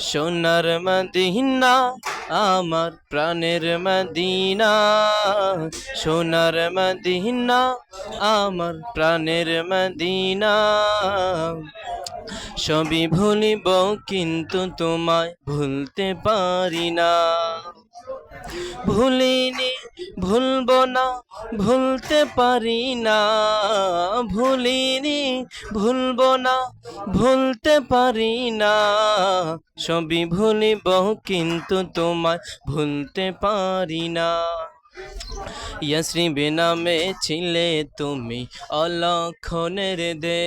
সোনার মদিনা, আমার প্রাণের মদিনা। সোনার মদিনা, আমার প্রাণের মদিনা। সবই ভুলিব, কিন্তু তোমায় ভুলতে পারি না। ভুলিনি, ভুলবো না ভুলতে পারি না, ভুলিনি, ভুলব না, ভুলতে পারি না। সবই ভুলিব কিন্তু তোমায় ভুলতে পারি না। ইয়াশ্রী বেনামে ছিলে তুমি অলক্ষণের দে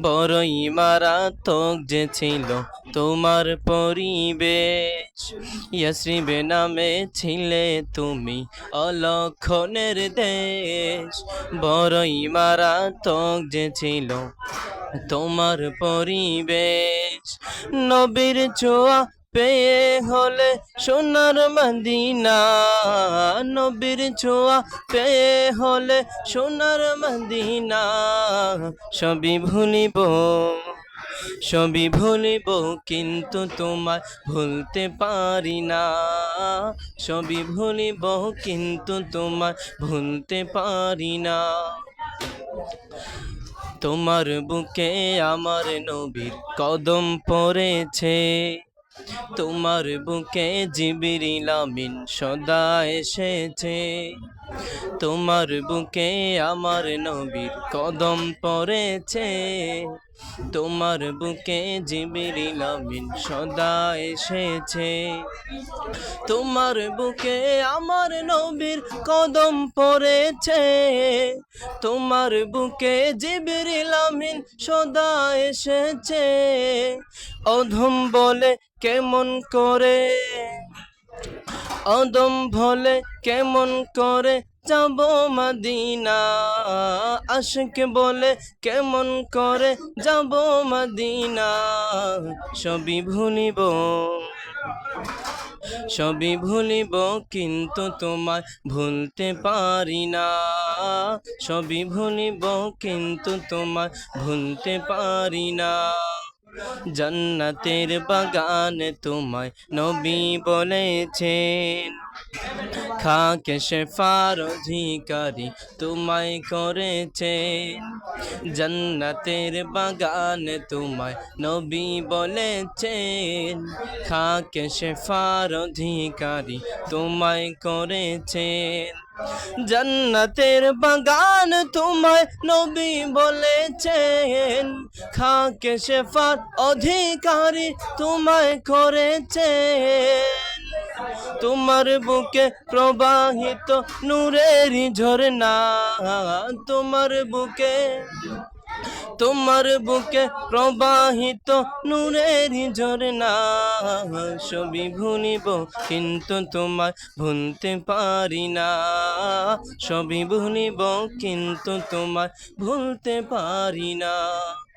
বড়ই মারাত্মক যে ছিল তোমার পরিবেশ। ইয়াশ্রী নামে ছিলে তুমি অলক্ষণের দেশ। বড়ই মারাত্মক যে ছিল তোমার পরিবেশ। নবীর ছোঁয়া পেয়ে হলে সোনার মদিনা, নবীর ছোঁয়া। পেয়ে হলে সোনার মদিনা, সবই ভুলিব সবই ভুলিব, কিন্তু তোমায় ভুলতে পারি না। সবই ভুলিব, কিন্তু তোমায় ভুলতে পারি না। তোমার বুকে আমার নবীর কদম পড়েছে। তোমার বুকে জিবিরিল আমিন সদা এসেছে। তোমার বুকে আমার নবীর কদম পড়েছে। তোমার বুকে জিবিরিল আমিন সদা এসেছে। তোমার বুকে আমার নবীর কদম পড়েছে। তোমার বুকে জিবিরিল আমিন সদা এসেছে। অধম বলে কেমন করে? অদম ভলে কেমন করে? যাব মদিনা। আশিক বলে কেমন করে? যাব মদিনা। সবই ভুলিব। সবই ভুলিব, কিন্তু তোমায় ভুলতে পারি না। সবই ভুলিব, কিন্তু তোমায় ভুলতে পারি না। জান্নাতের বাগান তোমায় নবী বলেছেন। খাকে শেফার অধিকারী তোমায় করেছে জান্নাতের বাগান তোমায় নবী বলেছেন। খাকে শেফার অধিকারী তোমায় করেছেন। জান্নাতের বাগান তোমায় নবী বলেছেন। খাকে শেফার অধিকারী তোমায় করেছেন। তোমার বুকে প্রবাহিত নূরের ঝরনা তোমার বুকে তোমার বুকে প্রবাহিত নূরের ঝরনা সবই ভুলিব কিন্তু তোমায় ভুলতে পারি না। সবই ভুলিব কিন্তু তোমায় ভুলতে পারি না।